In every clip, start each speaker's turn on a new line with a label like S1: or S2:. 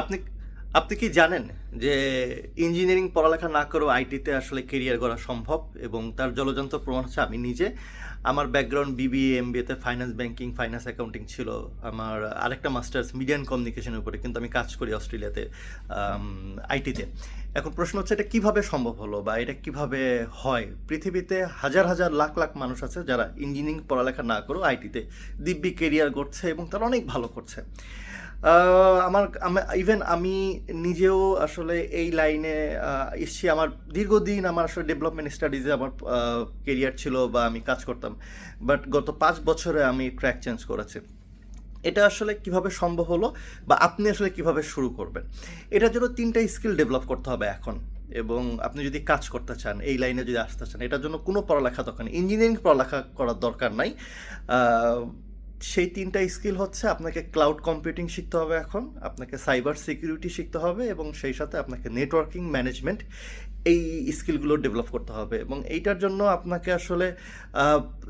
S1: আপনি আপনি কি জানেন যে ইঞ্জিনিয়ারিং পড়ালেখা না করেও আইটিতে আসলে কেরিয়ার করা সম্ভব? এবং তার জলযন্ত্র প্রমাণ হচ্ছে আমি নিজে। আমার ব্যাকগ্রাউন্ড বিবিএ এমবিএতে ফাইন্যান্স ব্যাংকিং ফাইন্যান্স অ্যাকাউন্টিং ছিল। আমার আরেকটা মাস্টার্স মিডিয়া অ্যান্ড কমিউনিকেশনের উপরে, কিন্তু আমি কাজ করি অস্ট্রেলিয়াতে আইটিতে। এখন প্রশ্ন হচ্ছে, এটা কীভাবে সম্ভব হলো বা এটা কীভাবে হয়? পৃথিবীতে হাজার হাজার লাখ লাখ মানুষ আছে যারা ইঞ্জিনিয়ারিং পড়ালেখা না করেও আইটিতে দিব্যি কেরিয়ার করছে এবং তারা অনেক ভালো করছে। আমার ইভেন আমি নিজেও আসলে এই লাইনে এসছি। আমার দীর্ঘদিন আমার আসলে ডেভেলপমেন্ট স্টাডিজে আমার কেরিয়ার ছিল বা আমি কাজ করতাম। বাট গত পাঁচ বছরে আমি ট্র্যাক চেঞ্জ করেছি। এটা আসলে কীভাবে সম্ভব হলো বা আপনি আসলে কীভাবে শুরু করবেন? এটার জন্য তিনটা স্কিল ডেভেলপ করতে হবে এখন। এবং আপনি যদি কাজ করতে চান, এই লাইনে যদি আসতে চান, এটার জন্য কোনো পড়ালেখা দরকার নেই। ইঞ্জিনিয়ারিং পড়ালেখা করার দরকার নাই। সেই তিনটা স্কিল হচ্ছে আপনাকে ক্লাউড কম্পিউটিং শিখতে হবে এখন, আপনাকে সাইবার সিকিউরিটি শিখতে হবে এবং সেই সাথে আপনাকে নেটওয়ার্কিং ম্যানেজমেন্ট এই স্কিলগুলো ডেভেলপ করতে হবে এবং এইটার জন্য আপনাকে আসলে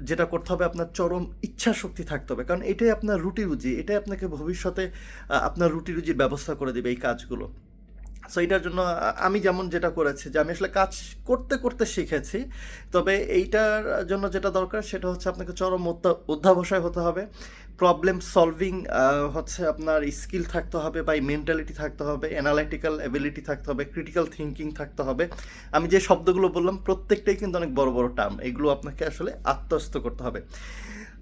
S1: যেটা করতে হবে আপনার চরম ইচ্ছা শক্তি থাকতে হবে। কারণ এটাই আপনার রুটি রুজি এটাই আপনাকে ভবিষ্যতে আপনার রুটি রুজির ব্যবস্থা করে দেবে এই কাজগুলো। সো এটার জন্য আমি যেমন যেটা করেছি যে, আমি আসলে কাজ করতে করতে শিখেছি। তবে এইটার জন্য যেটা দরকার, সেটা হচ্ছে আপনাকে চরম অধ্যা- অধ্যাবসায় হতে হবে। প্রবলেম সলভিং হচ্ছে আপনার স্কিল থাকতে হবে বা মেন্টালিটি থাকতে হবে অ্যানালাইটিক্যাল অ্যাবিলিটি থাকতে হবে ক্রিটিক্যাল থিঙ্কিং থাকতে হবে। আমি যে শব্দগুলো বললাম, প্রত্যেকটাই কিন্তু অনেক বড় বড় টার্ম এগুলো আপনাকে আসলে আত্মস্থ করতে হবে।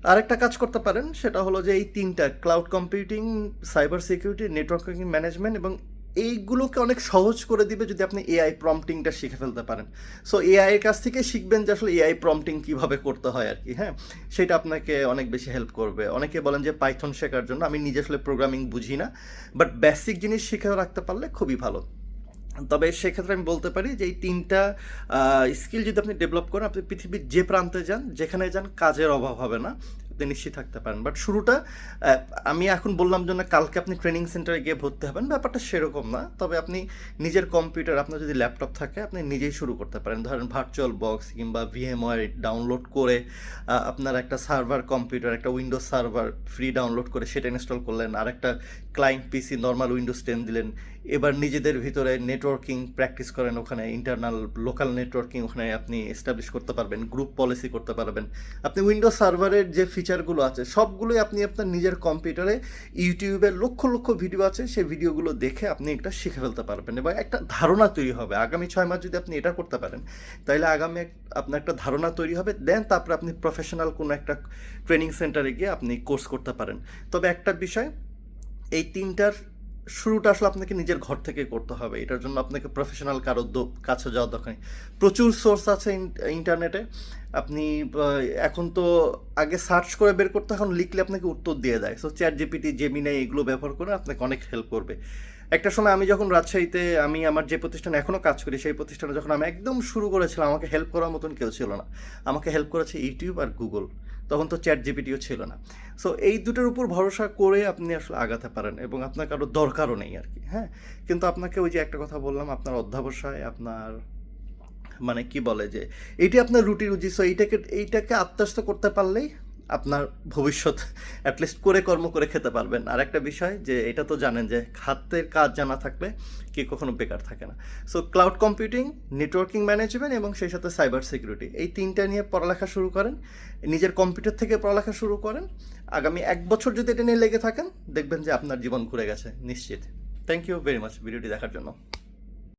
S1: আরেকটা কাজ করতে পারেন, সেটা হলো যে, এই তিনটা cloud computing cyber security networking management এবং এইগুলোকে অনেক সহজ করে দিবে যদি আপনি এআই প্রম্পটিংটা শিখে ফেলতে পারেন। সো এআই এর কাছ থেকে শিখবেন যে আসলে এআই প্রম্পটিং কীভাবে করতে হয় আর কি হ্যাঁ? সেটা আপনাকে অনেক বেশি হেল্প করবে। অনেকে বলেন যে পাইথন শেখার জন্য আমি নিজে আসলে প্রোগ্রামিং বুঝি না বাট বেসিক জিনিস শিখে রাখতে পারলে খুবই ভালো। তবে সেক্ষেত্রে আমি বলতে পারি যে এই তিনটা স্কিল যদি আপনি ডেভেলপ করেন, আপনি পৃথিবীর যে প্রান্তে যান, যেখানে যান, কাজের অভাব হবে না। আপনি নিশ্চিত থাকতে পারেন। বাট শুরুটা আমি এখন বললাম জন্য কালকে আপনি ট্রেনিং সেন্টারে গিয়ে ভর্তি হবেন। ব্যাপারটা সেরকম না। তবে আপনি নিজের কম্পিউটার আপনার যদি ল্যাপটপ থাকে, আপনি নিজেই শুরু করতে পারেন। ধরেন ভার্চুয়াল বক্স কিংবা ভিএমওয়ার ডাউনলোড করে আপনার একটা সার্ভার কম্পিউটার একটা উইন্ডোজ সার্ভার ফ্রি ডাউনলোড করে সেটা ইনস্টল করলেন। আর একটা client PC normal Windows ten দিলেন। এবার নিজেদের ভিতরে নেটওয়ার্কিং প্র্যাকটিস করেন ওখানে ইন্টারনাল লোকাল নেটওয়ার্কিং ওখানে আপনি এস্টাবলিশ করতে পারবেন গ্রুপ পলিসি করতে পারবেন। আপনি উইন্ডোজ সার্ভারের যে ফিচারগুলো আছে, সবগুলোই আপনি আপনার নিজের কম্পিউটারে ইউটিউবে লক্ষ লক্ষ ভিডিও আছে, সেই ভিডিওগুলো দেখে আপনি এটা শিখে ফেলতে পারবেন এবং একটা ধারণা তৈরি হবে। আগামী ছয় মাস যদি আপনি এটা করতে পারেন, তাহলে আগামী আপনার একটা ধারণা তৈরি হবে দেন তারপরে আপনি প্রফেশনাল কোনো একটা ট্রেনিং সেন্টারে গিয়ে আপনি কোর্স করতে পারেন। তবে একটা বিষয়, এই তিনটার শুরুটা আসলে আপনাকে নিজের ঘর থেকে করতে হবে। এটার জন্য আপনাকে প্রফেশনাল কারও কাছে যাওয়ার দরকার নেই। প্রচুর সোর্স আছে ইন্টারনেটে আপনি এখন তো আগে সার্চ করে বের করতে এখন লিখলে আপনাকে উত্তর দিয়ে দেয়। সো চ্যাট জিপিটি জেমিনাই এগুলো ব্যবহার করে আপনাকে অনেক হেল্প করবে। একটা সময় আমি যখন রাজশাহীতে আমি আমার যে প্রতিষ্ঠানে এখনও কাজ করি, সেই প্রতিষ্ঠানে যখন আমি একদম শুরু করেছিলাম, আমাকে হেল্প করার মতন কেউ ছিল না। আমাকে হেল্প করেছে ইউটিউব আর গুগল তখন তো চ্যাট জিপিটিও ছিল না। সো এই দুটোর উপর ভরসা করে আপনি আসলে আগাতে পারেন এবং আপনার কারও দরকারও নেই আর কি হ্যাঁ? কিন্তু আপনাকে ওই যে একটা কথা বললাম, আপনার অধ্যাবসায়, আপনার মানে কি বলে যে, এটি আপনার রুটি রুজি সো এইটাকে এইটাকে আত্মস্থ করতে পারলেই আপনার ভবিষ্যৎ অ্যাটলিস্ট করে কর্ম করে খেতে পারবেন। আর একটা বিষয় যে এটা তো জানেন যে হাতের কাজ জানা থাকলে কে কখনো বেকার থাকে না। So cloud computing networking management এবং সেই সাথে সাইবার সিকিউরিটি এই তিনটা নিয়ে পড়ালেখা শুরু করেন। নিজের কম্পিউটার থেকে পড়ালেখা শুরু করেন। আগামী এক বছর যদি এটা নিয়ে লেগে থাকেন, দেখবেন যে আপনার জীবন ঘুরে গেছে, নিশ্চিত। থ্যাংক ইউ ভেরি মাচ ভিডিওটি দেখার জন্য।